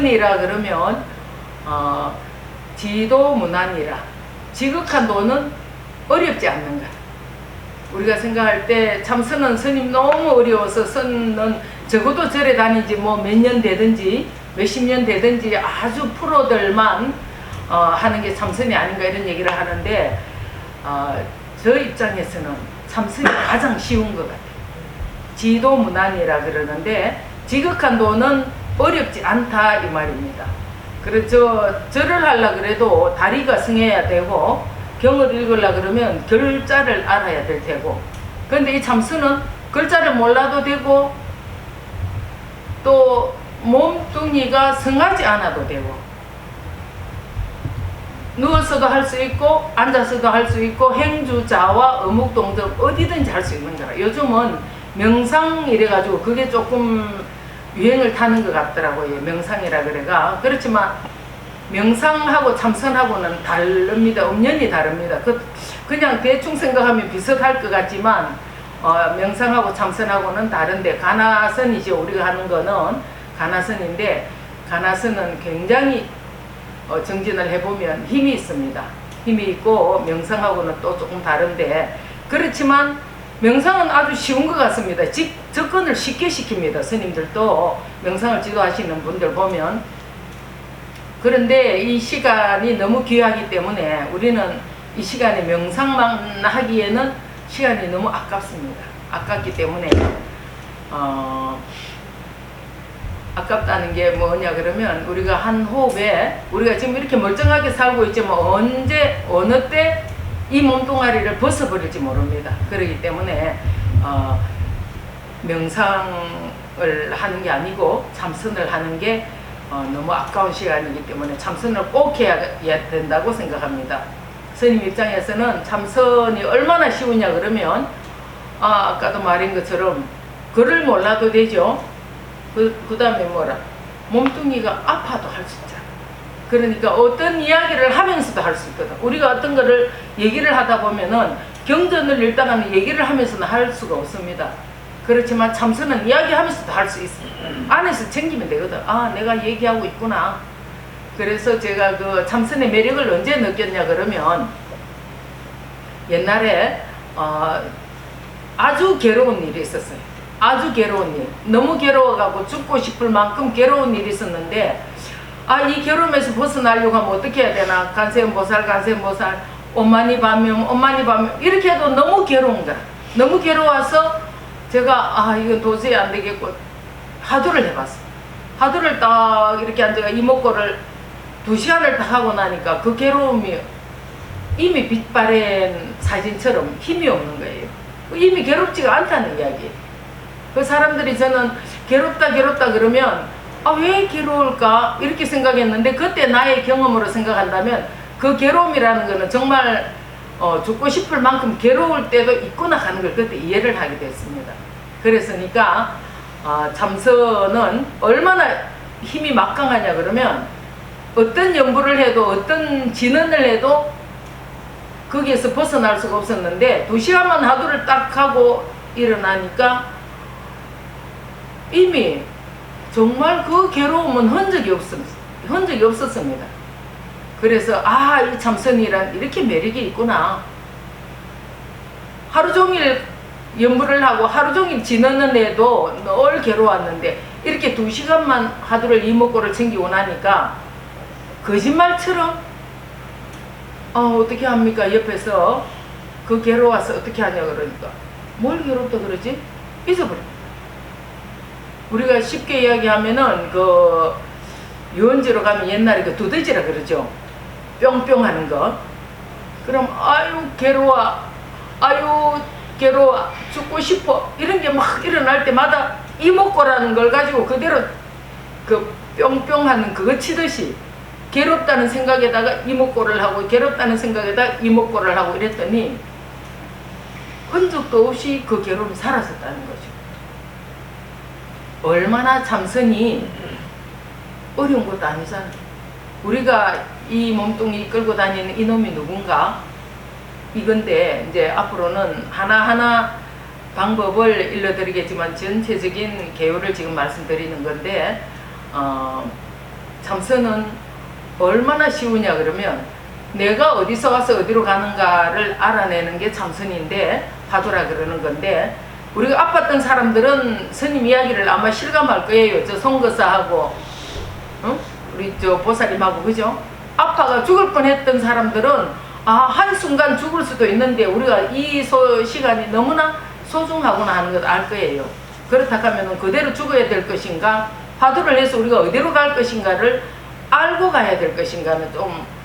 참선이라 그러면 어, 지도 문안이라 지극한 도는 어렵지 않는가. 우리가 생각할 때 참선은 스님 너무 어려워서 선은 적어도 절에 다니지 뭐 몇 년 되든지 몇십 년 되든지 아주 프로들만 어, 하는 게 참선이 아닌가 이런 얘기를 하는데 어, 저 입장에서는 참선이 가장 쉬운 것 같아요. 지도 문안이라 그러는데 지극한 도는 어렵지 않다 이 말입니다. 그래서 절을 하려 그래도 다리가 승해야 되고 경을 읽으려 그러면 글자를 알아야 될 테고. 그런데 이 참선은 글자를 몰라도 되고 또 몸뚱이가 성하지 않아도 되고 누워서도 할 수 있고 앉아서도 할 수 있고 행주자와 어묵동등 어디든지 할 수 있는 거라. 요즘은 명상 이래가지고 그게 조금 유행을 타는 것 같더라고요 명상이라 그래가. 그렇지만 명상하고 참선하고는 다릅니다. 엄연히 다릅니다. 그, 그냥 대충 생각하면 비슷할 것 같지만 어, 명상하고 참선하고는 다른데 가나선이죠 우리가 하는 거는 가나선인데 가나선은 굉장히 어, 정진을 해보면 힘이 있습니다. 힘이 있고 명상하고는 또 조금 다른데. 그렇지만 명상은 아주 쉬운 것 같습니다. 직, 접근을 쉽게 시킵니다. 스님들도 명상을 지도하시는 분들 보면 그런데 이 시간이 너무 귀하기 때문에 우리는 이 시간에 명상만 하기에는 시간이 너무 아깝습니다. 아깝기 때문에 어, 아깝다는 게 뭐냐 그러면 우리가 한 호흡에 우리가 지금 이렇게 멀쩡하게 살고 있지만 언제 어느 때 이 몸뚱아리를 벗어버릴지 모릅니다. 그렇기 때문에 어, 명상을 하는 게 아니고 참선을 하는 게 어, 너무 아까운 시간이기 때문에 참선을 꼭 해야, 된다고 생각합니다. 스님 입장에서는 참선이 얼마나 쉬우냐 그러면 아, 아까도 말한 것처럼 글을 몰라도 되죠. 그, 그 다음에 뭐라? 몸뚱이가 아파도 할 수 있잖아. 그러니까 어떤 이야기를 하면 서도 할 수 있거든. 우리가 어떤 거를 얘기를 하다 보면은 경전을 읽다가는 얘기를 하면서는 할 수가 없습니다. 그렇지만 참선은 이야기하면서도 할 수 있습니다. 안에서 챙기면 되거든. 아, 내가 얘기하고 있구나. 그래서 제가 그 참선의 매력을 언제 느꼈냐 그러면 옛날에 어, 아주 괴로운 일이 있었어요. 아주 괴로운 일. 너무 괴로워가고 죽고 싶을 만큼 괴로운 일이 있었는데, 아, 이 괴로움에서 벗어나려고 하면 어떻게 해야 되나? 간세음보살, 간세음보살, 엄마니 밤면, 엄마니 밤면, 이렇게 해도 너무 괴로운 거야. 너무 괴로워서 제가, 아, 이거 도저히 안 되겠고, 하두를 해봤어. 하두를 딱 이렇게 앉아가 이목구를 두 시간을 딱 하고 나니까 그 괴로움이 이미 빛바랜 사진처럼 힘이 없는 거예요. 이미 괴롭지가 않다는 이야기예요. 그 사람들이 저는 괴롭다 괴롭다 그러면 아 왜 괴로울까 이렇게 생각했는데 그때 나의 경험으로 생각한다면 그 괴로움이라는 거는 정말 어, 죽고 싶을 만큼 괴로울 때도 있구나 하는 걸 그때 이해를 하게 됐습니다. 그랬으니까 어, 참선은 얼마나 힘이 막강하냐 그러면 어떤 연구를 해도 어떤 진언을 해도 거기에서 벗어날 수가 없었는데 두 시간만 하두를 딱 하고 일어나니까 이미 정말 그 괴로움은 흔적이 없었, 흔적이 없었습니다. 그래서 아, 이 참선이란 이렇게 매력이 있구나. 하루 종일 연부를 하고 하루 종일 지내는 애도 늘 괴로웠는데 이렇게 두 시간만 하루를 이목구를 챙기고 나니까 거짓말처럼 어, 어떻게 합니까? 옆에서 그 괴로워서 어떻게 하냐 그러니까 뭘 괴롭다 그러지? 잊어버려. 우리가 쉽게 이야기하면은 그 유원지로 가면 옛날에 그 두더지라 그러죠. 뿅뿅 하는 거. 그럼 아유 괴로워. 아유 괴로워. 죽고 싶어. 이런 게 막 일어날 때마다 이목구라는 걸 가지고 그대로 그 뿅뿅 하는 그거 치듯이 괴롭다는 생각에다가 이목구를 하고 괴롭다는 생각에다 이목구를 하고 이랬더니 흔적도 없이 그 괴로움이 사라졌다는 거죠. 얼마나 참선이 어려운 것도 아니잖아. 우리가 이 몸뚱이 끌고 다니는 이놈이 누군가? 이건데, 이제 앞으로는 하나하나 방법을 일러드리겠지만 전체적인 개요를 지금 말씀드리는 건데, 어, 참선은 얼마나 쉬우냐 그러면 내가 어디서 와서 어디로 가는가를 알아내는 게 참선인데 파도라 그러는 건데 우리가 아팠던 사람들은 스님 이야기를 아마 실감할 거예요. 저 송거사하고 응? 우리 저 보살님하고 그죠? 아파가 죽을 뻔했던 사람들은 아 한순간 죽을 수도 있는데 우리가 이 소, 시간이 너무나 소중하구나 하는 걸알 거예요. 그렇다 하면 그대로 죽어야 될 것인가 화두를 해서 우리가 어디로 갈 것인가를 알고 가야 될 것인가는 좀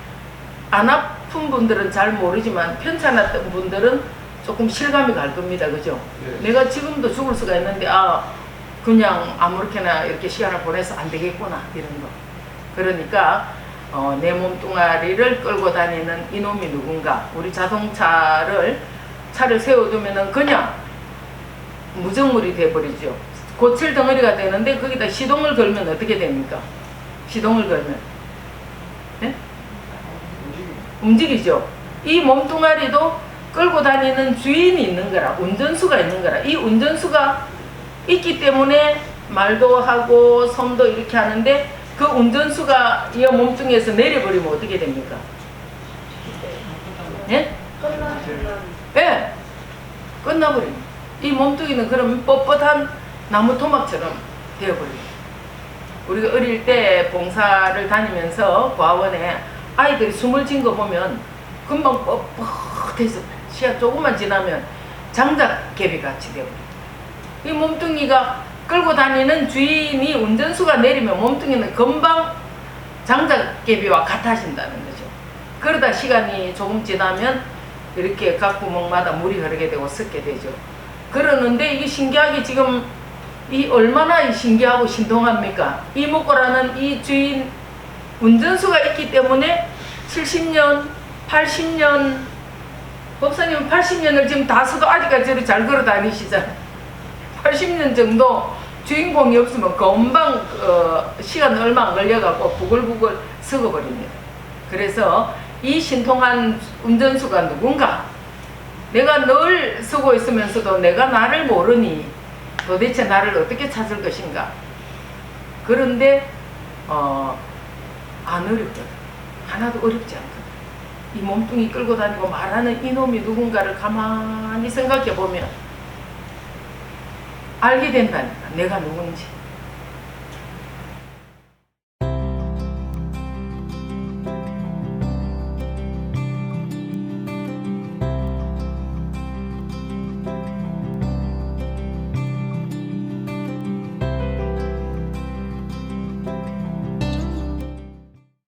안 아픈 분들은 잘 모르지만 편찮았던 분들은 조금 실감이 갈 겁니다. 그죠? 네. 내가 지금도 죽을 수가 있는데 아 그냥 아무렇게나 이렇게 시간을 보내서 안 되겠구나 이런 거. 그러니까 어, 내 몸뚱아리를 끌고 다니는 이놈이 누군가 우리 자동차를 차를 세워두면은 그냥 무정물이 돼버리죠. 고칠 덩어리가 되는데 거기다 시동을 걸면 어떻게 됩니까? 시동을 걸면 네? 움직이죠. 이 몸뚱아리도 끌고 다니는 주인이 있는 거라, 운전수가 있는 거라. 이 운전수가 있기 때문에 말도 하고 손도 이렇게 하는데 그 운전수가 이 몸뚱이에서 내려버리면 어떻게 됩니까? 예? 예. 끝나버립니다. 이 몸뚱이는 그럼 뻣뻣한 나무 토막처럼 되어버려요. 우리가 어릴 때 봉사를 다니면서 과원에 아이들이 숨을 진거 보면 금방 뻣뻣해서 시야 조금만 지나면 장작개비 같이 되어버려요. 이 몸뚱이가 끌고 다니는 주인이 운전수가 내리면 몸뚱이는 금방 장작개비와 같아진다는 거죠. 그러다 시간이 조금 지나면 이렇게 각 구멍마다 물이 흐르게 되고 섞게 되죠. 그러는데 이게 신기하게 지금 이 얼마나 이 신기하고 신통합니까? 이 목고라는 이 주인 운전수가 있기 때문에 70년, 80년, 법사님은 80년을 지금 다 써도 아직까지 저리 잘 걸어 다니시잖아요. 80년 정도 주인공이 없으면 금방 어, 시간 얼마 안 걸려갖고 부글부글 썩어버립니다. 그래서 이 신통한 운전수가 누군가? 내가 늘 쓰고 있으면서도 내가 나를 모르니 도대체 나를 어떻게 찾을 것인가? 그런데 어, 안 어렵거든. 하나도 어렵지 않거든. 이 몸뚱이 끌고 다니고 말하는 이놈이 누군가를 가만히 생각해 보면 알게 된다니까. 내가 누군지.